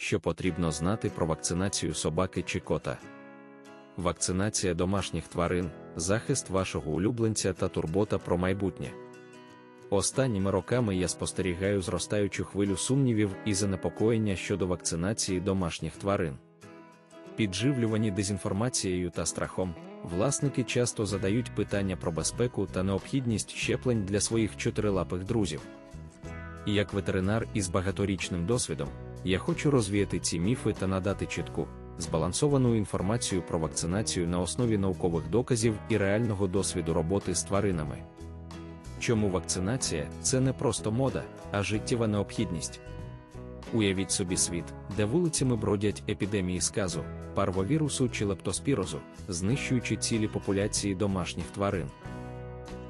що потрібно знати про вакцинацію собаки чи кота. Вакцинація домашніх тварин, захист вашого улюбленця та турбота про майбутнє. Останніми роками я спостерігаю зростаючу хвилю сумнівів і занепокоєння щодо вакцинації домашніх тварин. Підживлювані дезінформацією та страхом, власники часто задають питання про безпеку та необхідність щеплень для своїх чотирилапих друзів. І як ветеринар із багаторічним досвідом, я хочу розвіяти ці міфи та надати чітку, збалансовану інформацію про вакцинацію на основі наукових доказів і реального досвіду роботи з тваринами. Чому вакцинація це не просто мода, а життєва необхідність? Уявіть собі світ, де вулицями бродять епідемії сказу, парвовірусу чи лептоспірозу, знищуючи цілі популяції домашніх тварин.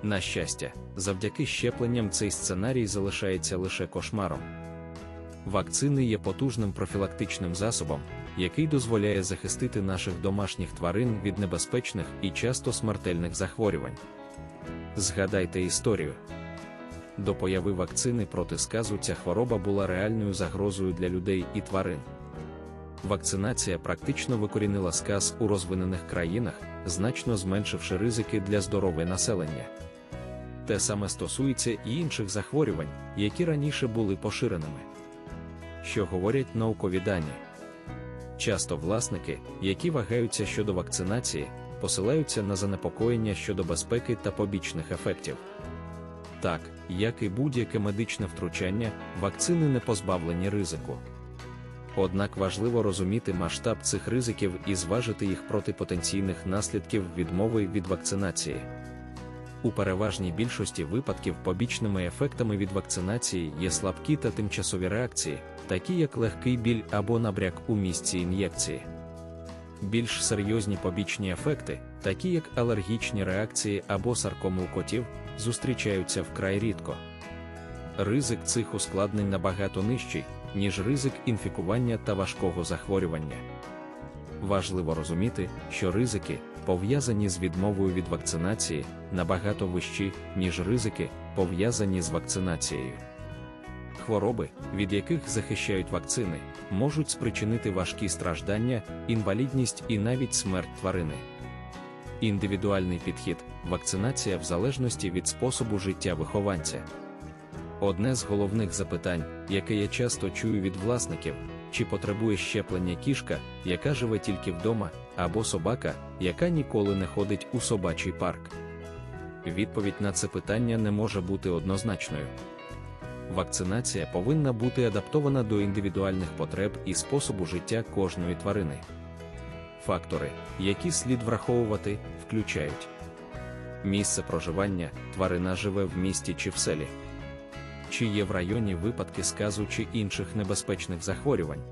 На щастя, завдяки щепленням цей сценарій залишається лише кошмаром. Вакцини є потужним профілактичним засобом, який дозволяє захистити наших домашніх тварин від небезпечних і часто смертельних захворювань. Згадайте історію. До появи вакцини проти сказу ця хвороба була реальною загрозою для людей і тварин. Вакцинація практично викорінила сказ у розвинених країнах, значно зменшивши ризики для здоров'я населення. Те саме стосується і інших захворювань, які раніше були поширеними. Що говорять наукові дані? Часто власники, які вагаються щодо вакцинації, посилаються на занепокоєння щодо безпеки та побічних ефектів. Так, як і будь-яке медичне втручання, вакцини не позбавлені ризику. Однак важливо розуміти масштаб цих ризиків і зважити їх проти потенційних наслідків відмови від вакцинації. У переважній більшості випадків побічними ефектами від вакцинації є слабкі та тимчасові реакції, такі як легкий біль або набряк у місці ін'єкції. Більш серйозні побічні ефекти, такі як алергічні реакції або саркоми у котів, зустрічаються вкрай рідко. Ризик цих ускладнень набагато нижчий, ніж ризик інфікування та важкого захворювання. Важливо розуміти, що ризики, пов'язані з відмовою від вакцинації, набагато вищі, ніж ризики, пов'язані з вакцинацією. Хвороби, від яких захищають вакцини, можуть спричинити важкі страждання, інвалідність і навіть смерть тварини. Індивідуальний підхід, вакцинація в залежності від способу життя вихованця. Одне з головних запитань, яке я часто чую від власників, чи потребує щеплення кішка, яка живе тільки вдома, або собака, яка ніколи не ходить у собачий парк. Відповідь на це питання не може бути однозначною. Вакцинація повинна бути адаптована до індивідуальних потреб і способу життя кожної тварини. Фактори, які слід враховувати, включають місце проживання, тварина живе в місті чи в селі, чи є в районі випадки сказу чи інших небезпечних захворювань,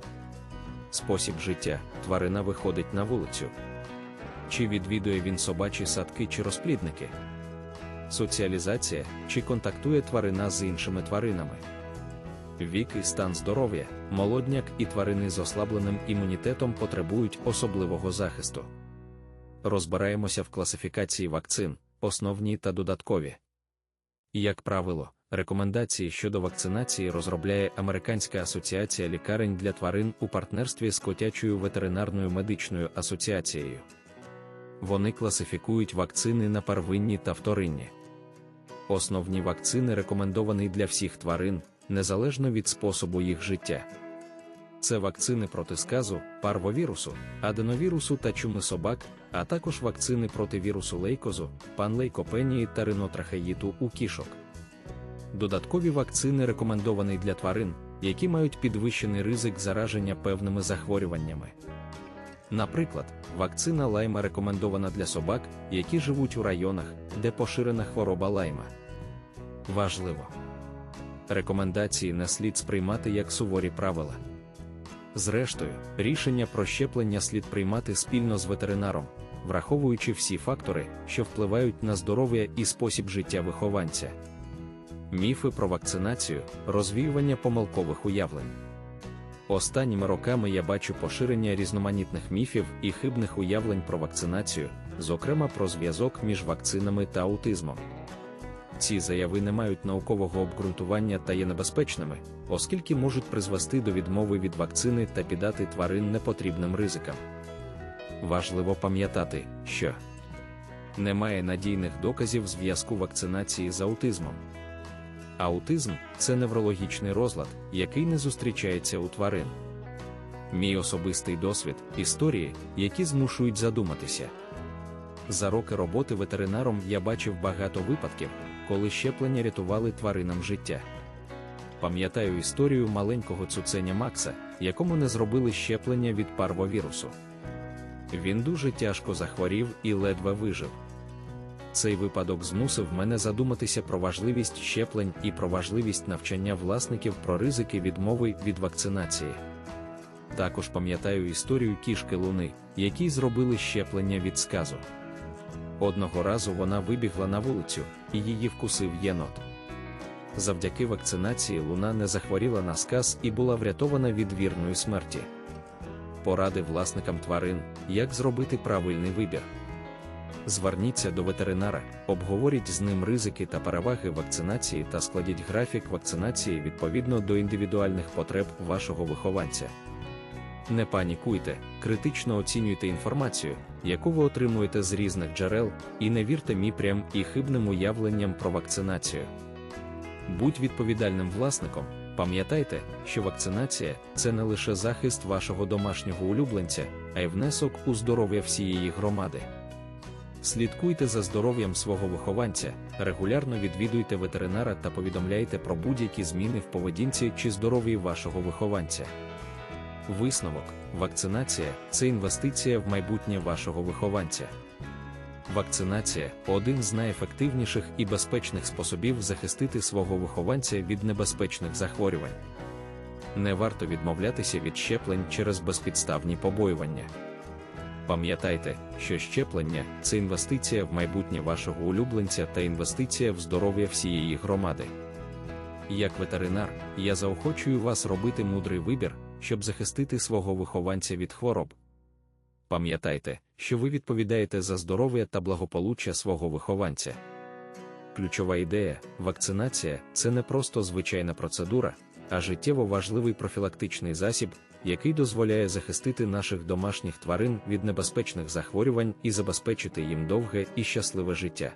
спосіб життя, тварина виходить на вулицю, чи відвідує він собачі садки чи розплідники, соціалізація, чи контактує тварина з іншими тваринами. Вік і стан здоров'я, молодняк і тварини з ослабленим імунітетом потребують особливого захисту. Розбираємося в класифікації вакцин, основні та додаткові. Як правило, рекомендації щодо вакцинації розробляє Американська асоціація лікарень для тварин у партнерстві з Котячою ветеринарною медичною асоціацією. Вони класифікують вакцини на первинні та вторинні. Основні вакцини рекомендовані для всіх тварин, незалежно від способу їх життя. Це вакцини проти сказу, парвовірусу, аденовірусу та чуми собак, а також вакцини проти вірусу лейкозу, панлейкопенії та ринотрахеїту у кішок. Додаткові вакцини рекомендовані для тварин, які мають підвищений ризик зараження певними захворюваннями. Наприклад, вакцина лайма рекомендована для собак, які живуть у районах, де поширена хвороба лайма. Важливо. Рекомендації не слід сприймати як суворі правила. Зрештою, рішення про щеплення слід приймати спільно з ветеринаром, враховуючи всі фактори, що впливають на здоров'я і спосіб життя вихованця. Міфи про вакцинацію, розвіювання помилкових уявлень. Останніми роками я бачу поширення різноманітних міфів і хибних уявлень про вакцинацію, зокрема про зв'язок між вакцинами та аутизмом. ці заяви не мають наукового обґрунтування та є небезпечними, оскільки можуть призвести до відмови від вакцини та піддати тварин непотрібним ризикам. Важливо пам'ятати, що немає надійних доказів зв'язку вакцинації з аутизмом. Аутизм це неврологічний розлад, який не зустрічається у тварин. Мій особистий досвід історії, які змушують задуматися. За роки роботи ветеринаром я бачив багато випадків, коли щеплення рятували тваринам життя. Пам'ятаю історію маленького цуценя Макса, якому не зробили щеплення від парвовірусу. Він дуже тяжко захворів і ледве вижив. Цей випадок змусив мене задуматися про важливість щеплень і про важливість навчання власників про ризики відмови від вакцинації. Також пам'ятаю історію кішки Луни, якій зробили щеплення від сказу. Одного разу вона вибігла на вулицю, і її вкусив єнот. Завдяки вакцинації Луна не захворіла на сказ і була врятована від вірної смерті. Поради власникам тварин, як зробити правильний вибір. Зверніться до ветеринара, обговоріть з ним ризики та переваги вакцинації та складіть графік вакцинації відповідно до індивідуальних потреб вашого вихованця. Не панікуйте, критично оцінюйте інформацію, яку ви отримуєте з різних джерел, і не вірте міпрям і хибним уявленням про вакцинацію. Будь відповідальним власником, пам'ятайте, що вакцинація це не лише захист вашого домашнього улюбленця, а й внесок у здоров'я всієї громади. Слідкуйте за здоров'ям свого вихованця, регулярно відвідуйте ветеринара та повідомляйте про будь-які зміни в поведінці чи здоров'ї вашого вихованця. Висновок: вакцинація це інвестиція в майбутнє вашого вихованця. Вакцинація один з найефективніших і безпечних способів захистити свого вихованця від небезпечних захворювань. Не варто відмовлятися від щеплень через безпідставні побоювання. Пам'ятайте, що щеплення це інвестиція в майбутнє вашого улюбленця та інвестиція в здоров'я всієї громади. Як ветеринар, я заохочую вас робити мудрий вибір, щоб захистити свого вихованця від хвороб. Пам'ятайте, що ви відповідаєте за здоров'я та благополуччя свого вихованця. Ключова ідея вакцинація це не просто звичайна процедура, а життєво важливий профілактичний засіб, який дозволяє захистити наших домашніх тварин від небезпечних захворювань і забезпечити їм довге і щасливе життя.